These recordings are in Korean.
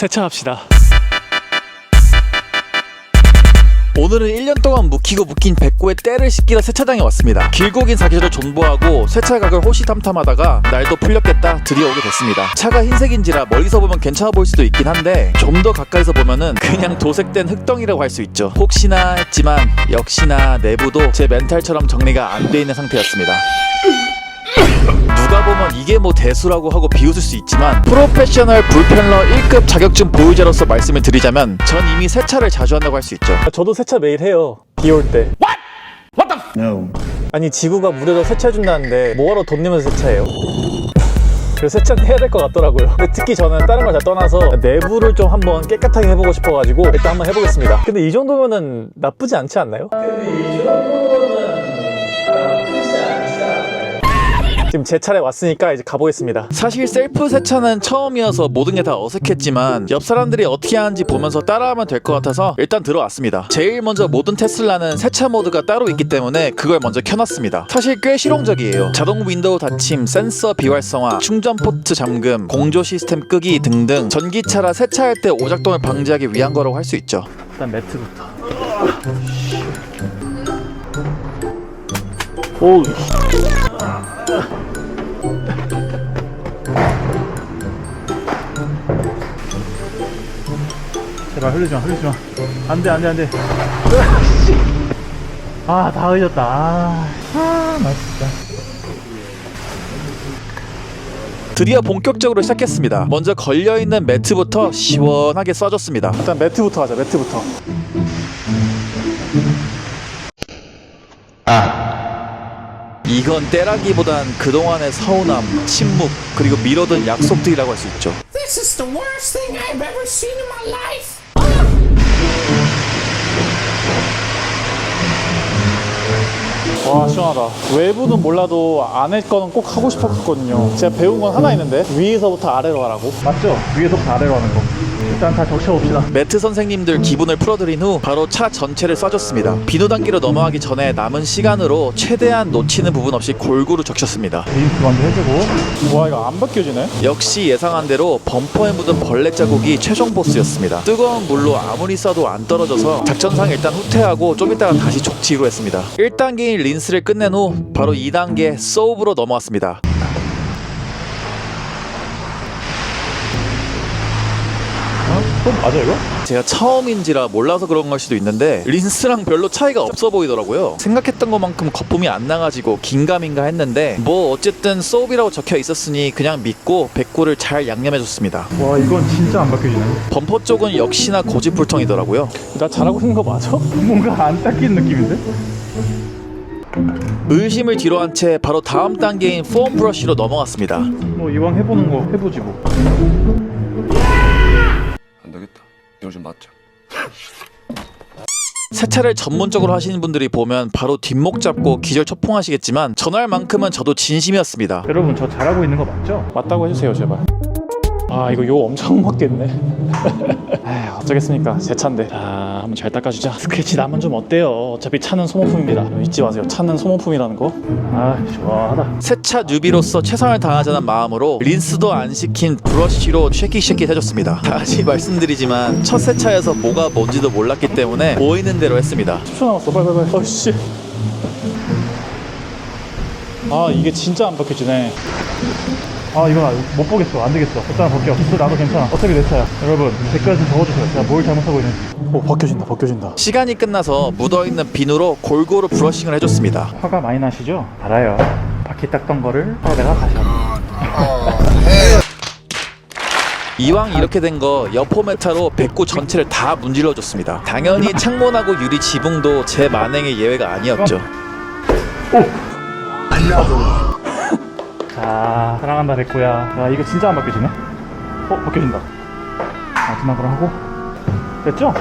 세차합시다. 오늘은 1년 동안 묵히고 묵힌 백고의 때를 씻기러 세차장에 왔습니다. 길고 긴 사계절을 존버하고 세차각을 호시탐탐하다가 날도 풀렸겠다 드디어 오게 됐습니다. 차가 흰색인지라 멀리서 보면 괜찮아 보일 수도 있긴 한데 좀 더 가까이서 보면은 그냥 도색된 흙덩이라고 할 수 있죠. 혹시나 했지만 역시나 내부도 제 멘탈처럼 정리가 안 돼 있는 상태였습니다. 누가 보면 이게 뭐 대수라고 하고 비웃을 수 있지만 프로페셔널 불편러 1급 자격증 보유자로서 말씀을 드리자면 전 이미 세차를 자주 한다고 할 수 있죠. 저도 세차 매일 해요. 비 올 때. 아니 지구가 무료로 세차해준다는데 뭐하러 돈 내면서 세차해요? 그래서 세차는 해야 될 것 같더라고요. 근데 특히 저는 다른 걸 다 떠나서 내부를 좀 한번 깨끗하게 해보고 싶어가지고 일단 한번 해보겠습니다. 근데 이 정도면은 나쁘지 않지 않나요? 지금 제 차례 왔으니까 이제 가보겠습니다. 사실 셀프 세차는 처음이어서 모든 게 다 어색했지만 옆 사람들이 어떻게 하는지 보면서 따라하면 될 것 같아서 일단 들어왔습니다. 제일 먼저 모든 테슬라는 세차 모드가 따로 있기 때문에 그걸 먼저 켜놨습니다. 사실 꽤 실용적이에요. 자동 윈도우 닫힘, 센서 비활성화, 충전 포트 잠금, 공조 시스템 끄기 등등 전기차라 세차할 때 오작동을 방지하기 위한 거라고 할 수 있죠. 일단 매트부터. 오. 제발 흘리지 마, 흘리지 마. 안 돼, 안 돼, 안 돼. 아, 다 흘렸다. 아, 아, 나 진짜. 드디어 본격적으로 시작했습니다. 먼저 걸려있는 매트부터 시원하게 써줬습니다. 일단 매트부터 하자, 매트부터. 이건 때라기보단 그동안의 서운함, 침묵, 그리고 미뤄둔 약속들이라고 할 수 있죠. This is the worst thing I've ever seen in my life. 와 시원하다 외부는 몰라도 안에 거는 꼭 하고 싶었거든요 제가 배운 건 하나 있는데 위에서부터 아래로 가라고 맞죠? 위에서부터 아래로 하는 거 일단 다 적셔봅시다 매트 선생님들 기분을 풀어드린 후 바로 차 전체를 써줬습니다. 비누 단계로 넘어가기 전에 남은 시간으로 최대한 놓치는 부분 없이 골고루 적셨습니다. 린스 먼저 해주고 와 이거 안 벗겨지네 역시 예상한 대로 범퍼에 묻은 벌레 자국이 최종 보스였습니다. 뜨거운 물로 아무리 써도 안 떨어져서 작전상 일단 후퇴하고 좀 이따가 다시 족치기로 했습니다. 1단계인 린 스를 끝낸 후 바로 2단계 소브로 넘어왔습니다. 또 맞아 이거? 제가 처음인지라 몰라서 그런 걸 수도 있는데 린스랑 별로 차이가 없어 보이더라고요 생각했던 것만큼 거품이 안 나가지고 긴가민가 했는데 뭐 어쨌든 소업이라고 적혀 있었으니 그냥 믿고 백구를 잘 양념해 줬습니다 와 이건 진짜 안 벗겨지네 범퍼 쪽은 역시나 고집불통이더라고요 나 잘하고 있는 거 맞아? 뭔가 안 닦이는 느낌인데? 의심을 뒤로 한 채 바로 다음 단계인 폼 브러쉬로 넘어갔습니다 뭐 이왕 해보는 거 해보지 뭐 안 되겠다. 이거 좀 맞자. 세차를 전문적으로 하시는 분들이 보면 바로 뒷목 잡고 기절 초풍하시겠지만 전날만큼은 저도 진심이었습니다 여러분 저 잘하고 있는 거 맞죠? 맞다고 해주세요 제발 아 이거 욕 엄청 먹겠네. 에휴 어쩌겠습니까? 제 차인데. 자 한번 잘 닦아주자. 스크래치 나면 좀 어때요? 어차피 차는 소모품입니다. 잊지 마세요. 차는 소모품이라는 거아 좋아하다. 세차 뉴비로서 최선을 다하자는 마음으로 린스도 안 시킨 브러쉬로 쉐킷쉐킷 해줬습니다. 다시 말씀드리지만 첫 세차에서 뭐가 뭔지도 몰랐기 때문에 보이는 대로 했습니다. 10초 남았어. 빨리 빨리 어씨. 아 이게 진짜 안 벗겨지네 아 이건 못 보겠어. 안 되겠어. 일단 벗겨 기스 나도 괜찮아. 어차피 내 차야. 여러분 댓글 좀 적어주세요. 제가 뭘 잘못하고 있는지. 오 벗겨진다 벗겨진다. 시간이 끝나서 묻어있는 비누로 골고루 브러싱을 해줬습니다. 화가 많이 나시죠? 알아요. 바퀴 닦던 거를 어, 내가 다시 한다 이왕 이렇게 된 거 여포 메타로 배꼽 전체를 다 문질러줬습니다. 당연히 창문하고 유리 지붕도 제 만행의 예외가 아니었죠. 자 사랑한다 백구야 자 이거 진짜 안 벗겨지네 어 벗겨진다 마지막으로 하고 됐죠?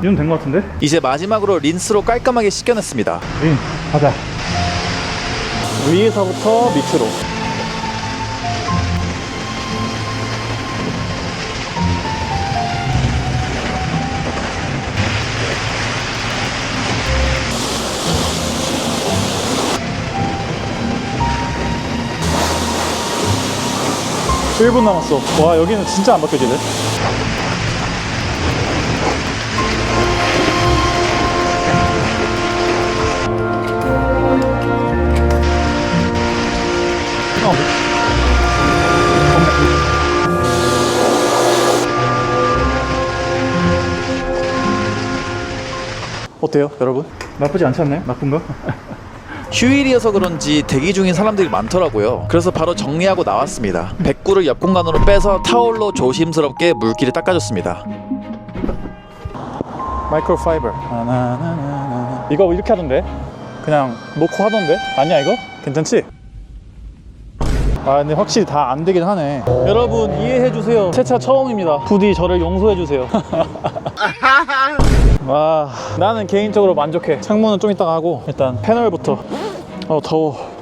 이건 된거 같은데? 이제 마지막으로 린스로 깔끔하게 씻겨냈습니다. 린 가자 위에서부터 밑으로 1분 남았어 와 여기는 진짜 안 바뀌어지네 어. 어때요, 여러분? 나쁘지 않지 않나요? 나쁜가? 휴일이어서 그런지 대기 중인 사람들이 많더라고요. 그래서 바로 정리하고 나왔습니다. 백구를 옆 공간으로 빼서 타올로 조심스럽게 물기를 닦아줬습니다. 마이크로파이버. 이거 이렇게 하던데? 그냥 놓고 하던데? 아니야 이거? 괜찮지? 아 근데 확실히 다 안 되긴 하네. 여러분 이해해 주세요. 세차 처음입니다. 부디 저를 용서해 주세요. 와 나는 개인적으로 만족해. 창문은 좀 이따가 하고 일단 패널부터. 어 더워.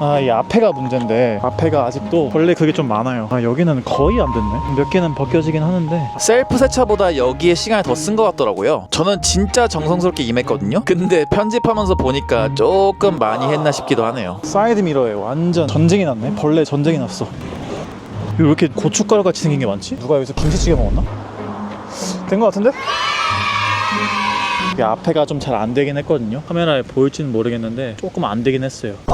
아, 이 앞에가 문제인데 앞에가 아직도 원래 그게 좀 많아요. 아, 여기는 거의 안 됐네. 몇 개는 벗겨지긴 하는데 셀프 세차보다 여기에 시간을 더 쓴 것 같더라고요. 저는 진짜 정성스럽게 임했거든요. 근데 편집하면서 보니까 조금 많이 했나 싶기도 하네요. 사이드 미러에 완전 전쟁이 났네. 벌레 전쟁이 났어. 왜 이렇게 고춧가루 같이 생긴 게 많지? 누가 여기서 김치찌개 먹었나? 된것 같은데? 이게 앞에가 좀 잘 안 되긴 했거든요. 카메라에 보일지는 모르겠는데 조금 안 되긴 했어요.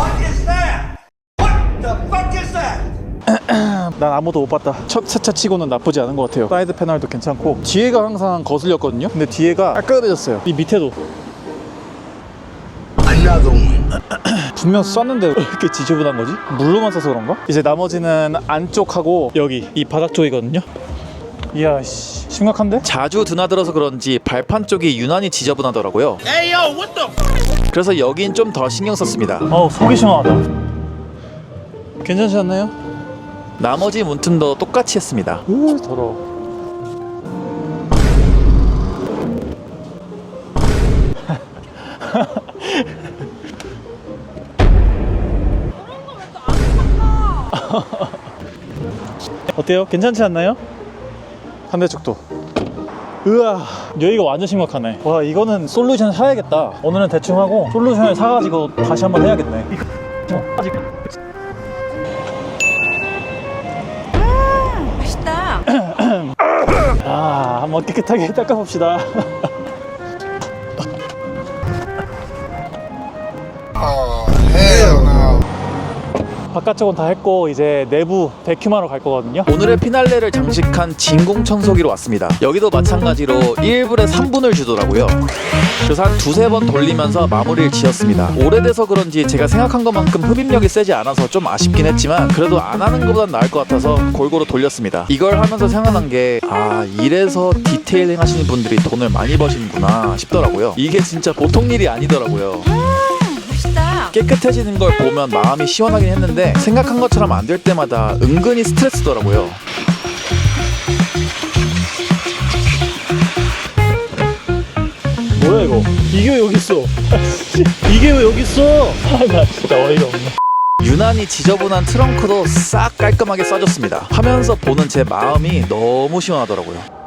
난 아무도 못 봤다. 첫 세차 치고는 나쁘지 않은 것 같아요. 사이드 패널도 괜찮고 뒤에가 항상 거슬렸거든요. 근데 뒤에가 깔끔해졌어요. 이 밑에도 분명 쐈는데 왜 이렇게 지저분한 거지? 물로만 써서 그런가? 이제 나머지는 안쪽하고 여기 이 바닥 쪽이거든요. 이야 씨 심각한데? 자주 드나들어서 그런지 발판 쪽이 유난히 지저분하더라고요. 그래서 여긴 좀 더 신경 썼습니다. 어우 속이 시원하다. 괜찮지 않나요? 나머지 문틈도 똑같이 했습니다. 으 더러워. 어때요? 괜찮지 않나요? 반대쪽도. 으아 여기가 완전 심각하네 와 이거는 솔루션 사야겠다 오늘은 대충 하고 솔루션을 사가지고 다시 한번 해야겠네 어, 아직 맛있다. 아, 한번 깨끗하게 닦아봅시다. 바깥쪽은 다 했고 이제 내부 베큐하러 갈 거거든요. 오늘의 피날레를 장식한 진공 청소기로 왔습니다. 여기도 마찬가지로 1불에 3분을 주더라고요. 그래서 한 두세 번 돌리면서 마무리를 지었습니다. 오래돼서 그런지 제가 생각한 것만큼 흡입력이 세지 않아서 좀 아쉽긴 했지만 그래도 안 하는 것보단 나을 것 같아서 골고루 돌렸습니다. 이걸 하면서 생각난 게 아, 이래서 디테일링 하시는 분들이 돈을 많이 버시는구나 싶더라고요. 이게 진짜 보통 일이 아니더라고요. 깨끗해지는 걸 보면 마음이 시원하긴 했는데 생각한 것처럼 안 될 때마다 은근히 스트레스더라고요. 뭐야 이거? 이게 왜 여기 있어? 이게 왜 여기 있어? 아, 나 진짜 어이가 없네. 유난히 지저분한 트렁크도 싹 깔끔하게 싸줬습니다. 하면서 보는 제 마음이 너무 시원하더라고요.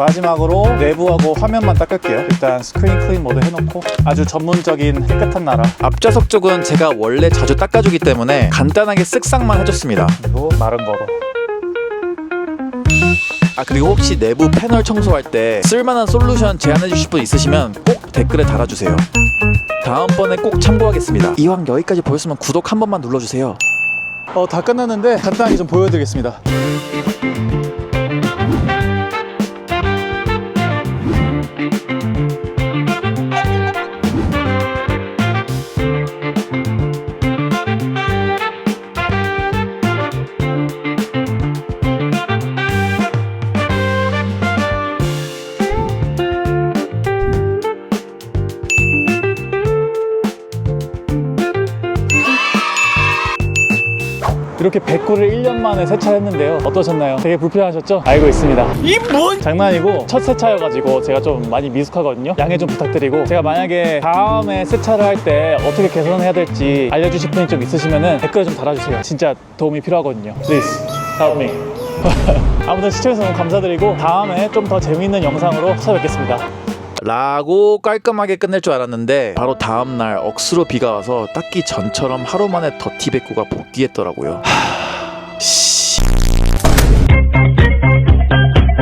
마지막으로 내부하고 화면만 닦을게요. 일단 스크린 클린 모드 해놓고 아주 전문적인 깨끗한 나라 앞좌석 쪽은 제가 원래 자주 닦아주기 때문에 간단하게 쓱싹만 해줬습니다. 그리고 마른 거로. 아 그리고 혹시 내부 패널 청소할 때 쓸만한 솔루션 제안해 주실 분 있으시면 꼭 댓글에 달아주세요. 다음번에 꼭 참고하겠습니다. 이왕 여기까지 보셨으면 구독 한 번만 눌러주세요. 어, 다 끝났는데 간단하게 좀 보여드리겠습니다. 이렇게 100구를 1년 만에 세차했는데요. 어떠셨나요? 되게 불편하셨죠? 알고 있습니다. 이 뭔? 장난이고 첫 세차여가지고 제가 좀 많이 미숙하거든요. 양해 좀 부탁드리고 제가 만약에 다음에 세차를 할 때 어떻게 개선해야 될지 알려주실 분이 좀 있으시면 댓글 좀 달아주세요. 진짜 도움이 필요하거든요. Please help me. 아무튼 시청해주셔서 너무 감사드리고 다음에 좀 더 재미있는 영상으로 찾아뵙겠습니다. 라고 깔끔하게 끝낼 줄 알았는데 바로 다음날 억수로 비가 와서 닦기 전처럼 하루 만에 더티 백구가 복귀했더라고요. 하... 씨...